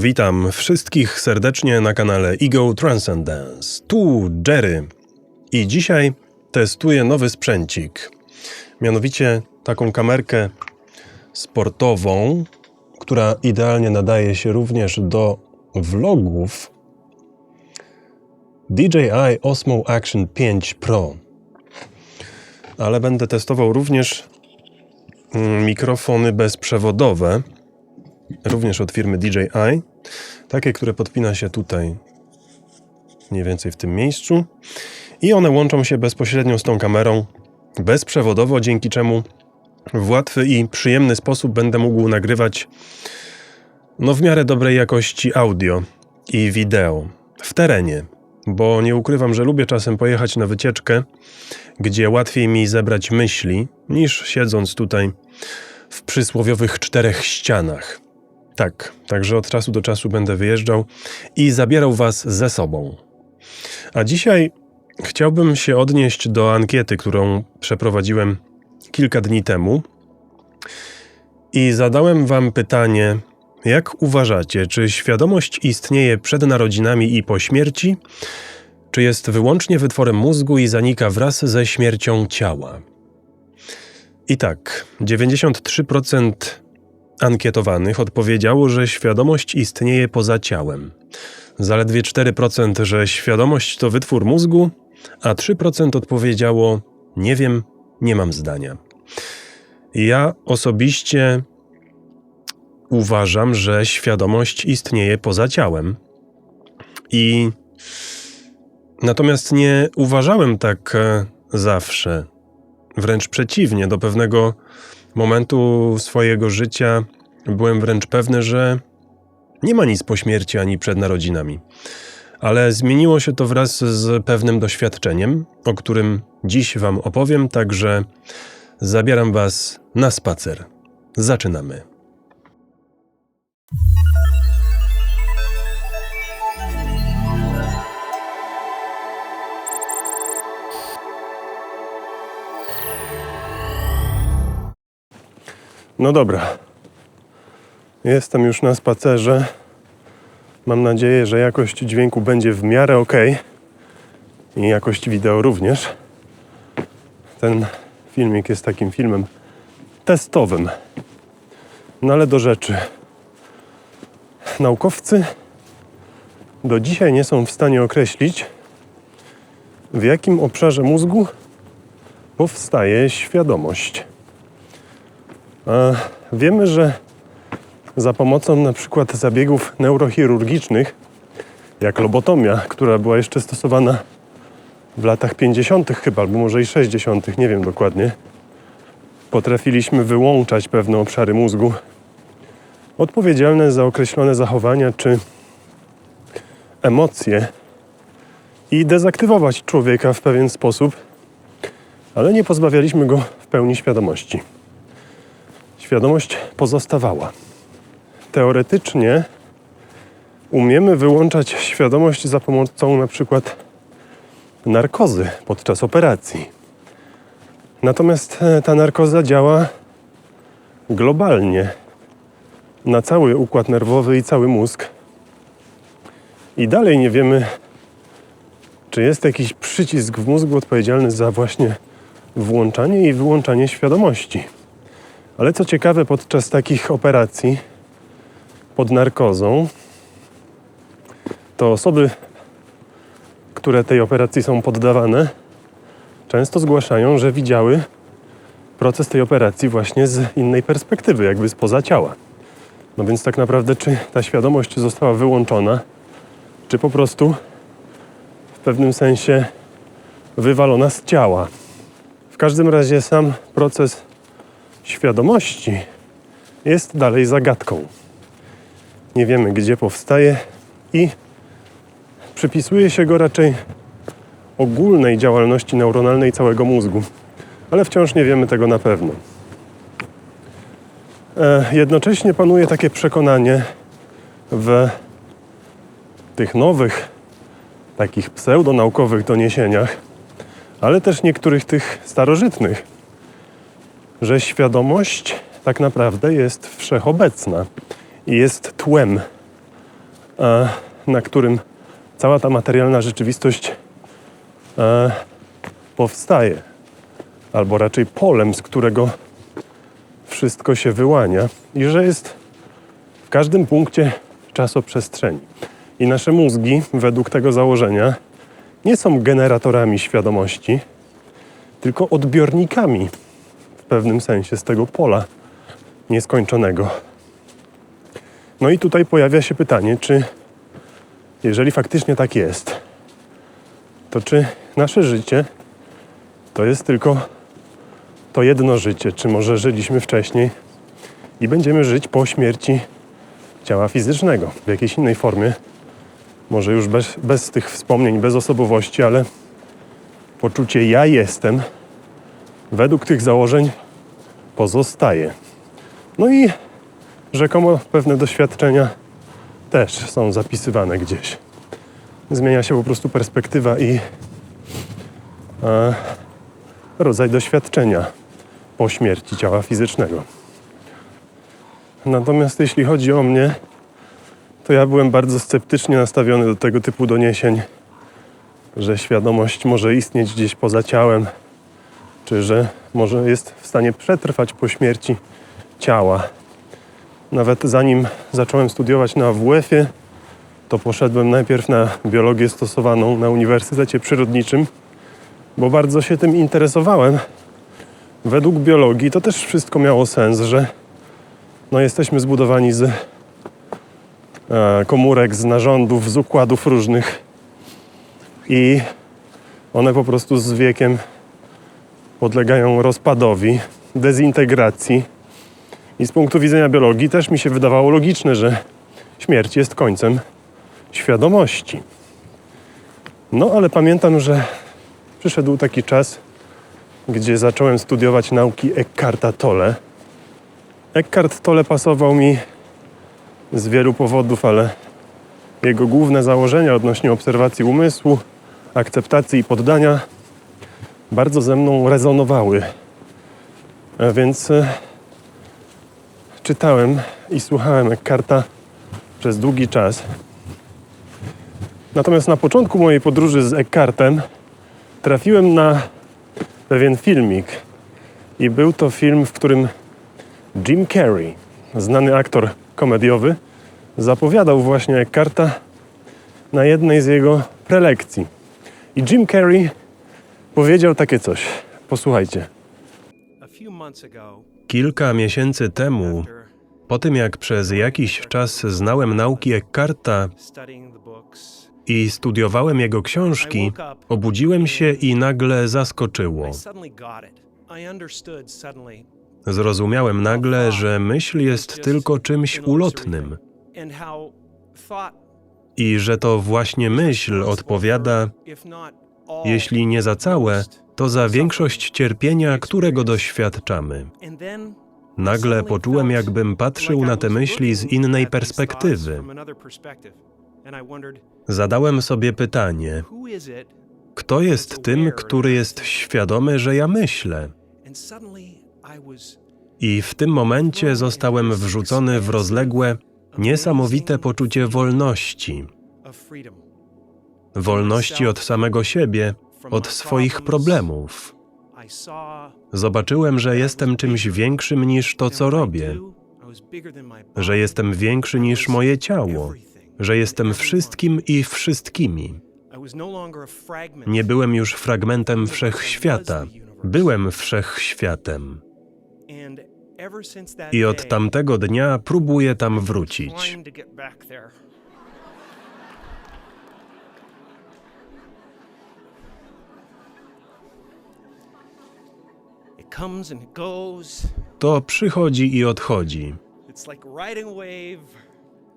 Witam wszystkich serdecznie na kanale Ego Transcendence. Tu Jerry. I dzisiaj testuję nowy sprzęcik. Mianowicie taką kamerkę sportową, która idealnie nadaje się również do vlogów. DJI Osmo Action 5 Pro. Ale będę testował również mm, mikrofony bezprzewodowe również od firmy DJI. Takie, które podpina się tutaj, mniej więcej w tym miejscu. I one łączą się bezpośrednio z tą kamerą bezprzewodowo, dzięki czemu w łatwy i przyjemny sposób będę mógł nagrywać no w miarę dobrej jakości audio i wideo w terenie, bo nie ukrywam, że lubię czasem pojechać na wycieczkę, gdzie łatwiej mi zebrać myśli, niż siedząc tutaj w przysłowiowych czterech ścianach. Tak, także od czasu do czasu będę wyjeżdżał i zabierał Was ze sobą. A dzisiaj chciałbym się odnieść do ankiety, którą przeprowadziłem kilka dni temu. I zadałem Wam pytanie: jak uważacie, czy świadomość istnieje przed narodzinami i po śmierci, czy jest wyłącznie wytworem mózgu i zanika wraz ze śmiercią ciała? I tak, 93% ankietowanych odpowiedziało, że świadomość istnieje poza ciałem. Zaledwie 4%, że świadomość to wytwór mózgu, a 3% odpowiedziało: Nie wiem, nie mam zdania. Ja osobiście uważam, że świadomość istnieje poza ciałem. I natomiast nie uważałem tak e, zawsze. Wręcz przeciwnie, do pewnego momentu swojego życia byłem wręcz pewny, że nie ma nic po śmierci ani przed narodzinami. Ale zmieniło się to wraz z pewnym doświadczeniem, o którym dziś Wam opowiem, także zabieram Was na spacer. Zaczynamy. No dobra. Jestem już na spacerze. Mam nadzieję, że jakość dźwięku będzie w miarę ok i jakość wideo również. Ten filmik jest takim filmem testowym. No ale do rzeczy. Naukowcy do dzisiaj nie są w stanie określić, w jakim obszarze mózgu powstaje świadomość. Wiemy, że za pomocą na przykład zabiegów neurochirurgicznych, jak lobotomia, która była jeszcze stosowana w latach 50. chyba, albo może i 60., nie wiem dokładnie, potrafiliśmy wyłączać pewne obszary mózgu odpowiedzialne za określone zachowania czy emocje i dezaktywować człowieka w pewien sposób, ale nie pozbawialiśmy go w pełni świadomości świadomość pozostawała. Teoretycznie umiemy wyłączać świadomość za pomocą na przykład narkozy podczas operacji. Natomiast e, ta narkoza działa globalnie na cały układ nerwowy i cały mózg. I dalej nie wiemy, czy jest jakiś przycisk w mózgu odpowiedzialny za właśnie włączanie i wyłączanie świadomości. Ale co ciekawe, podczas takich operacji pod narkozą, to osoby, które tej operacji są poddawane, często zgłaszają, że widziały proces tej operacji właśnie z innej perspektywy, jakby spoza ciała. No więc tak naprawdę, czy ta świadomość została wyłączona, czy po prostu w pewnym sensie wywalona z ciała. W każdym razie sam proces świadomości jest dalej zagadką. Nie wiemy, gdzie powstaje i przypisuje się go raczej ogólnej działalności neuronalnej całego mózgu, ale wciąż nie wiemy tego na pewno. E, jednocześnie panuje takie przekonanie w tych nowych, takich pseudonaukowych doniesieniach, ale też niektórych tych starożytnych, że świadomość tak naprawdę jest wszechobecna i jest tłem e, na którym cała ta materialna rzeczywistość e, powstaje, albo raczej polem, z którego wszystko się wyłania, i że jest w każdym punkcie czasoprzestrzeni. I nasze mózgi, według tego założenia, nie są generatorami świadomości, tylko odbiornikami pewnym sensie z tego pola nieskończonego. No i tutaj pojawia się pytanie, czy jeżeli faktycznie tak jest, to czy nasze życie to jest tylko to jedno życie, czy może żyliśmy wcześniej i będziemy żyć po śmierci ciała fizycznego w jakiejś innej formie, może już bez, bez tych wspomnień, bez osobowości, ale poczucie ja jestem według tych założeń pozostaje. No i rzekomo pewne doświadczenia też są zapisywane gdzieś. Zmienia się po prostu perspektywa i e, rodzaj doświadczenia po śmierci ciała fizycznego. Natomiast jeśli chodzi o mnie, to ja byłem bardzo sceptycznie nastawiony do tego typu doniesień, że świadomość może istnieć gdzieś poza ciałem, czy że może jest w stanie przetrwać po śmierci ciała. Nawet zanim zacząłem studiować na WF-ie, to poszedłem najpierw na biologię stosowaną na Uniwersytecie Przyrodniczym, bo bardzo się tym interesowałem. Według biologii to też wszystko miało sens, że no jesteśmy zbudowani z e, komórek, z narządów, z układów różnych i one po prostu z wiekiem podlegają rozpadowi, dezintegracji. I z punktu widzenia biologii też mi się wydawało logiczne, że śmierć jest końcem świadomości. No ale pamiętam, że przyszedł taki czas, gdzie zacząłem studiować nauki Eckharta Tolle. Eckhart Tolle pasował mi z wielu powodów, ale jego główne założenia odnośnie obserwacji umysłu, akceptacji i poddania bardzo ze mną rezonowały. A więc e, czytałem i słuchałem Eckharta przez długi czas. Natomiast na początku mojej podróży z Eckhartem trafiłem na pewien filmik. I był to film, w którym Jim Carrey, znany aktor komediowy, zapowiadał właśnie Eckharta na jednej z jego prelekcji. I Jim Carrey powiedział takie coś. Posłuchajcie. Kilka miesięcy temu, po tym jak przez jakiś czas znałem nauki Eckharta i studiowałem jego książki, obudziłem się i nagle zaskoczyło. Zrozumiałem nagle, że myśl jest tylko czymś ulotnym i że to właśnie myśl odpowiada, jeśli nie za całe, to za większość cierpienia, którego doświadczamy. Nagle poczułem, jakbym patrzył na te myśli z innej perspektywy. Zadałem sobie pytanie: kto jest tym, który jest świadomy, że ja myślę? I w tym momencie zostałem wrzucony w rozległe, niesamowite poczucie wolności. Wolności od samego siebie, od swoich problemów. Zobaczyłem, że jestem czymś większym niż to, co robię, że jestem większy niż moje ciało, że jestem wszystkim i wszystkimi. Nie byłem już fragmentem wszechświata, byłem wszechświatem. I od tamtego dnia próbuję tam wrócić. To przychodzi i odchodzi.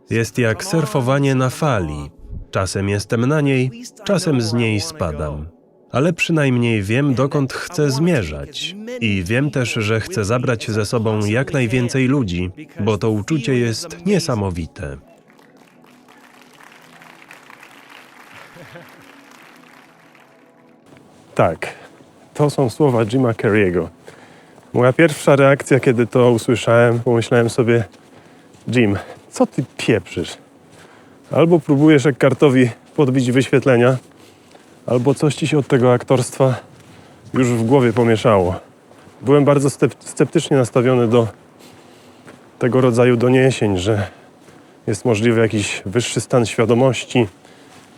Jest jak surfowanie na fali. Czasem jestem na niej, czasem z niej spadam. Ale przynajmniej wiem, dokąd chcę zmierzać. I wiem też, że chcę zabrać ze sobą jak najwięcej ludzi, bo to uczucie jest niesamowite. Tak, to są słowa Jima Carrey'ego. Moja pierwsza reakcja, kiedy to usłyszałem, pomyślałem sobie, Jim, co ty pieprzysz? Albo próbujesz Eckhartowi podbić wyświetlenia, albo coś ci się od tego aktorstwa już w głowie pomieszało. Byłem bardzo sceptycznie nastawiony do tego rodzaju doniesień, że jest możliwy jakiś wyższy stan świadomości,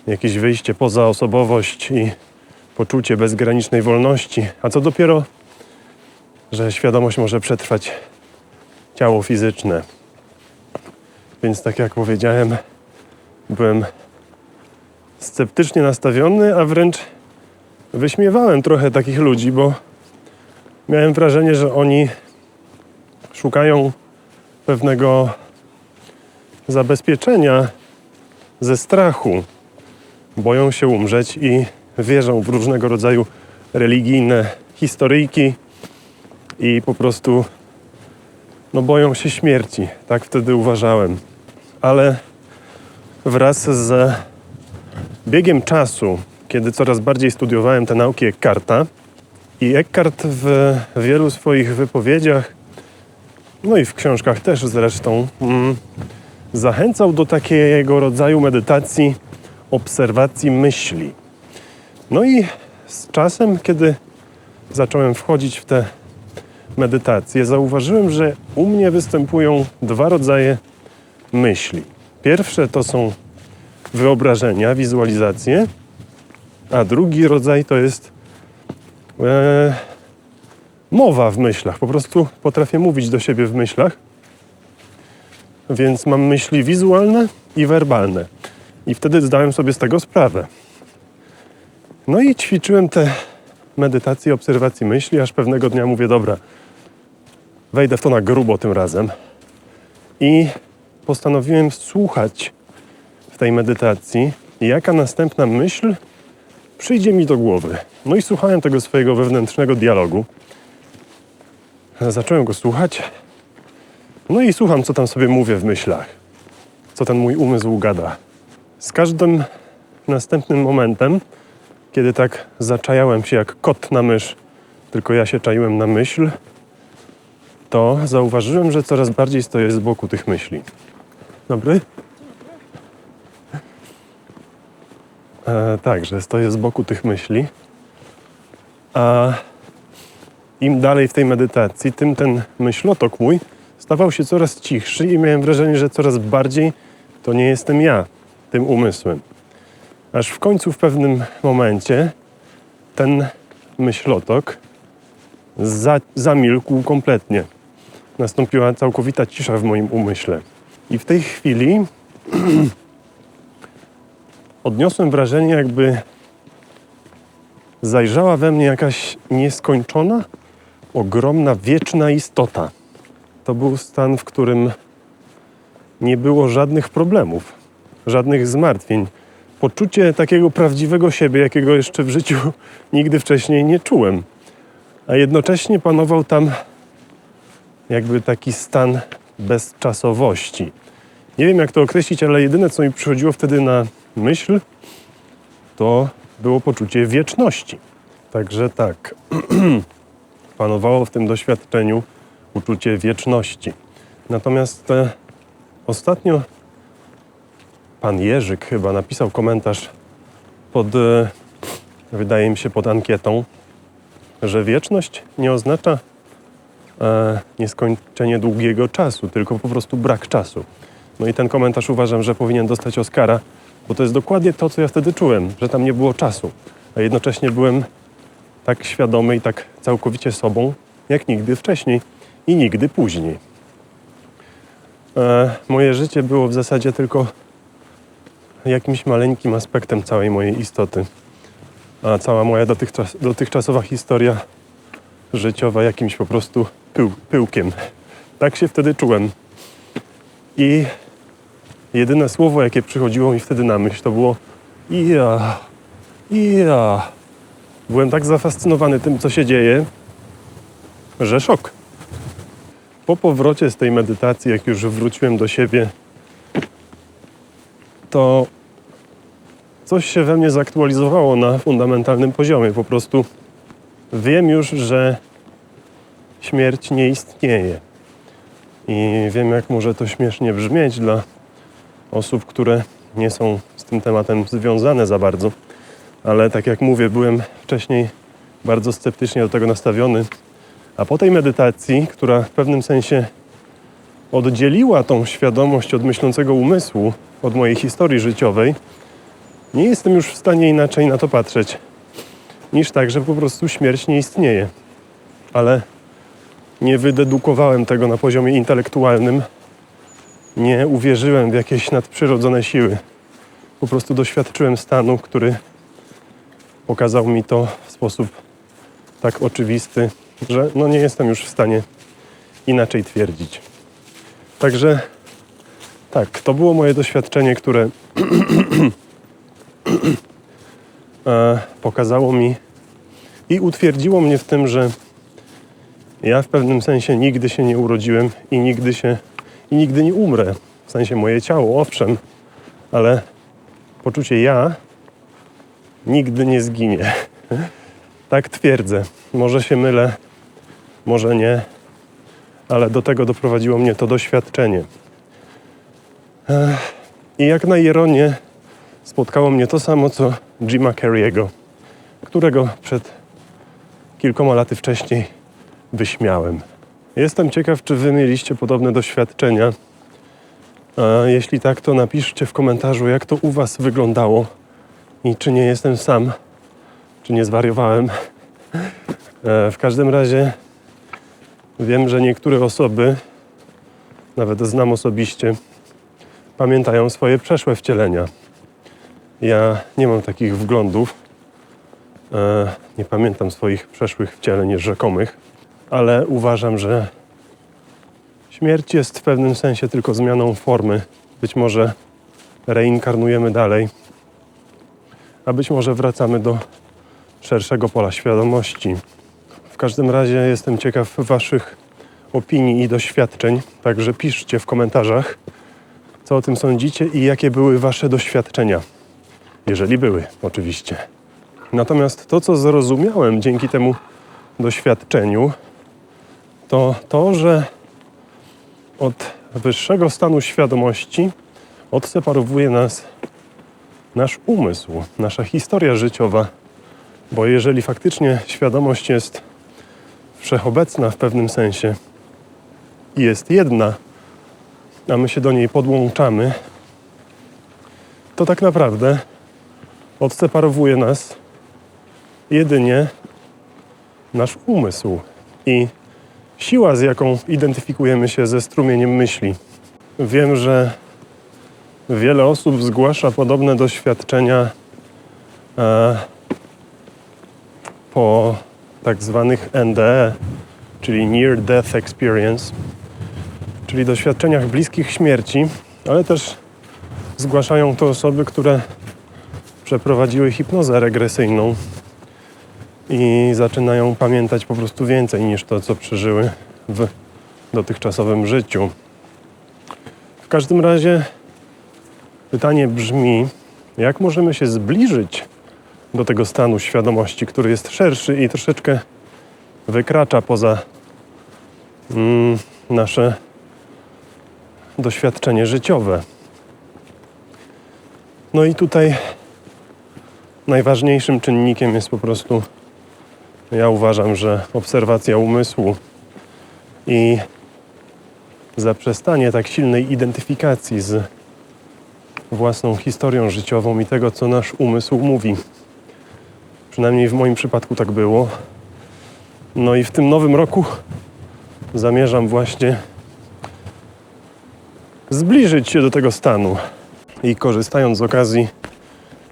jakieś wyjście poza osobowość i poczucie bezgranicznej wolności. A co dopiero, że świadomość może przetrwać ciało fizyczne. Więc tak jak powiedziałem, byłem sceptycznie nastawiony, a wręcz wyśmiewałem trochę takich ludzi, bo miałem wrażenie, że oni szukają pewnego zabezpieczenia ze strachu. Boją się umrzeć i wierzą w różnego rodzaju religijne historyjki i po prostu no boją się śmierci. Tak wtedy uważałem. Ale wraz z biegiem czasu, kiedy coraz bardziej studiowałem te nauki Eckharta i Eckhart w wielu swoich wypowiedziach, no i w książkach też zresztą, mm, zachęcał do takiego rodzaju medytacji, obserwacji myśli. No i z czasem, kiedy zacząłem wchodzić w te medytacje, zauważyłem, że u mnie występują dwa rodzaje myśli. Pierwsze to są wyobrażenia, wizualizacje, a drugi rodzaj to jest e, mowa w myślach. Po prostu potrafię mówić do siebie w myślach, więc mam myśli wizualne i werbalne. I wtedy zdałem sobie z tego sprawę. No i ćwiczyłem te medytacje, obserwacji myśli, aż pewnego dnia mówię, dobra, wejdę w to na grubo tym razem. I postanowiłem słuchać w tej medytacji, jaka następna myśl przyjdzie mi do głowy. No i słuchałem tego swojego wewnętrznego dialogu. Zacząłem go słuchać. No i słucham, co tam sobie mówię w myślach. Co ten mój umysł gada. Z każdym następnym momentem, kiedy tak zaczajałem się jak kot na mysz, tylko ja się czaiłem na myśl, to zauważyłem, że coraz bardziej stoję z boku tych myśli. Dobry? E, tak, że stoję z boku tych myśli. A im dalej w tej medytacji, tym ten myślotok mój stawał się coraz cichszy i miałem wrażenie, że coraz bardziej to nie jestem ja, tym umysłem. Aż w końcu w pewnym momencie ten myślotok za, zamilkł kompletnie. Nastąpiła całkowita cisza w moim umyśle. I w tej chwili odniosłem wrażenie, jakby zajrzała we mnie jakaś nieskończona, ogromna, wieczna istota. To był stan, w którym nie było żadnych problemów, żadnych zmartwień. Poczucie takiego prawdziwego siebie, jakiego jeszcze w życiu nigdy wcześniej nie czułem. A jednocześnie panował tam jakby taki stan bezczasowości. Nie wiem, jak to określić, ale jedyne, co mi przychodziło wtedy na myśl, to było poczucie wieczności. Także tak, panowało w tym doświadczeniu uczucie wieczności. Natomiast e, ostatnio pan Jerzyk chyba napisał komentarz pod, e, wydaje mi się, pod ankietą, że wieczność nie oznacza e, nieskończenie długiego czasu, tylko po prostu brak czasu. No i ten komentarz uważam, że powinien dostać Oscara, bo to jest dokładnie to, co ja wtedy czułem, że tam nie było czasu, a jednocześnie byłem tak świadomy i tak całkowicie sobą, jak nigdy wcześniej i nigdy później. E, moje życie było w zasadzie tylko jakimś maleńkim aspektem całej mojej istoty, a cała moja dotychczas, dotychczasowa historia życiowa jakimś po prostu pył, pyłkiem. Tak się wtedy czułem. I jedyne słowo, jakie przychodziło mi wtedy na myśl, to było ja, ja. Byłem tak zafascynowany tym, co się dzieje, że szok. Po powrocie z tej medytacji, jak już wróciłem do siebie, to coś się we mnie zaktualizowało na fundamentalnym poziomie. Po prostu wiem już, że śmierć nie istnieje. I wiem, jak może to śmiesznie brzmieć dla osób, które nie są z tym tematem związane za bardzo. Ale tak jak mówię, byłem wcześniej bardzo sceptycznie do tego nastawiony. A po tej medytacji, która w pewnym sensie oddzieliła tą świadomość od myślącego umysłu, od mojej historii życiowej, nie jestem już w stanie inaczej na to patrzeć, niż tak, że po prostu śmierć nie istnieje. Ale nie wydedukowałem tego na poziomie intelektualnym, nie uwierzyłem w jakieś nadprzyrodzone siły. Po prostu doświadczyłem stanu, który pokazał mi to w sposób tak oczywisty, że no nie jestem już w stanie inaczej twierdzić. Także tak, to było moje doświadczenie, które e, pokazało mi i utwierdziło mnie w tym, że ja w pewnym sensie nigdy się nie urodziłem i nigdy się i nigdy nie umrę. W sensie moje ciało, owszem, ale poczucie ja nigdy nie zginie. Tak twierdzę. Może się mylę, może nie, ale do tego doprowadziło mnie to doświadczenie. I jak na ironię spotkało mnie to samo, co Jima Carrey'ego, którego przed kilkoma laty wcześniej wyśmiałem. Jestem ciekaw, czy wy mieliście podobne doświadczenia. A jeśli tak, to napiszcie w komentarzu, jak to u was wyglądało i czy nie jestem sam, czy nie zwariowałem. E, W każdym razie wiem, że niektóre osoby, nawet znam osobiście, pamiętają swoje przeszłe wcielenia. Ja nie mam takich wglądów. E, Nie pamiętam swoich przeszłych wcieleń rzekomych, ale uważam, że śmierć jest w pewnym sensie tylko zmianą formy. Być może reinkarnujemy dalej, a być może wracamy do szerszego pola świadomości. W każdym razie jestem ciekaw Waszych opinii i doświadczeń, także piszcie w komentarzach, co o tym sądzicie i jakie były Wasze doświadczenia. Jeżeli były, oczywiście. Natomiast to, co zrozumiałem dzięki temu doświadczeniu, to to, że od wyższego stanu świadomości odseparowuje nas nasz umysł, nasza historia życiowa. Bo jeżeli faktycznie świadomość jest wszechobecna w pewnym sensie i jest jedna, a my się do niej podłączamy, to tak naprawdę odseparowuje nas jedynie nasz umysł i siła, z jaką identyfikujemy się ze strumieniem myśli. Wiem, że wiele osób zgłasza podobne doświadczenia e, po tak zwanych NDE, czyli Near Death Experience, czyli doświadczeniach bliskich śmierci, ale też zgłaszają to osoby, które przeprowadziły hipnozę regresyjną i zaczynają pamiętać po prostu więcej niż to, co przeżyły w dotychczasowym życiu. W każdym razie pytanie brzmi, jak możemy się zbliżyć do tego stanu świadomości, który jest szerszy i troszeczkę wykracza poza mm, nasze doświadczenie życiowe. No i tutaj najważniejszym czynnikiem jest po prostu, ja uważam, że obserwacja umysłu i zaprzestanie tak silnej identyfikacji z własną historią życiową i tego, co nasz umysł mówi. Przynajmniej w moim przypadku tak było. No i w tym nowym roku zamierzam właśnie zbliżyć się do tego stanu. I korzystając z okazji,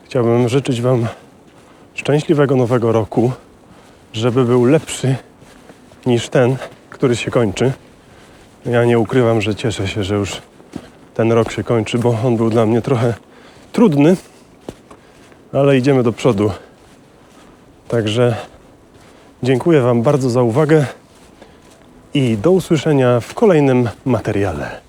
chciałbym życzyć Wam szczęśliwego nowego roku, żeby był lepszy niż ten, który się kończy. Ja nie ukrywam, że cieszę się, że już ten rok się kończy, bo on był dla mnie trochę trudny, ale idziemy do przodu. Także dziękuję Wam bardzo za uwagę i do usłyszenia w kolejnym materiale.